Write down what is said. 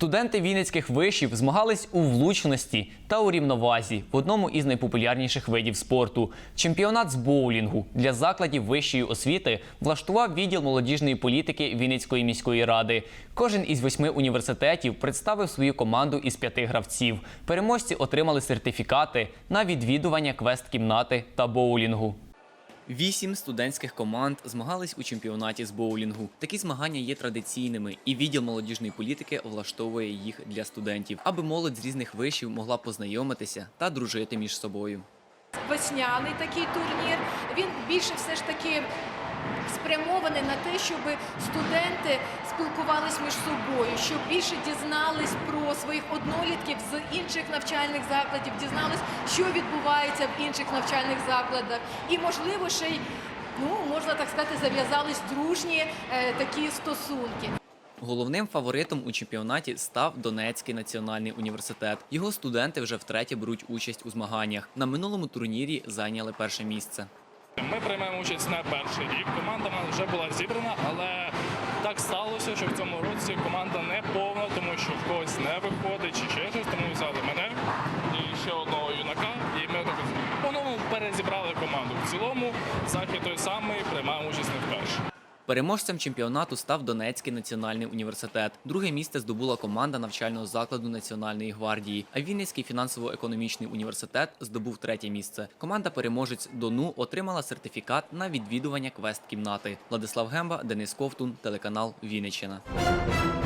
Студенти вінницьких вишів змагались у влучності та у рівновазі в одному із найпопулярніших видів спорту. Чемпіонат з боулінгу для закладів вищої освіти влаштував відділ молодіжної політики Вінницької міської ради. Кожен із восьми університетів представив свою команду із п'яти гравців. Переможці отримали сертифікати на відвідування квест-кімнати та боулінгу. Вісім студентських команд змагались у чемпіонаті з боулінгу. Такі змагання є традиційними, і відділ молодіжної політики влаштовує їх для студентів, аби молодь з різних вишів могла познайомитися та дружити між собою. весняний такий турнір. Він більше все ж таки спрямований на те, щоб студенти спілкувались між собою, щоб більше дізнались про своїх однолітків з інших навчальних закладів, дізнались, що відбувається в інших навчальних закладах, і можливо ще й. Ну, можна так сказати, зав'язались дружні е, такі стосунки. Головним фаворитом у чемпіонаті став Донецький національний університет. Його студенти вже втретє беруть участь у змаганнях. На минулому турнірі зайняли перше місце. Ми приймемо участь не перший рік. Команда вже була зібрана, але так сталося, що в цьому році команда не повна, тому що в когось не виходить чи ще щось. Тому взяли мене і ще одного юнака. І ми по-новому перезібрали команду. В цілому захід той самий, Переможцем чемпіонату став Донецький національний університет. Друге місце здобула команда навчального закладу Національної гвардії. А Вінницький фінансово-економічний університет здобув третє місце. Команда переможець Дону отримала сертифікат на відвідування квест-кімнати. Владислав Гемба, Денис Ковтун, телеканал Вінниччина.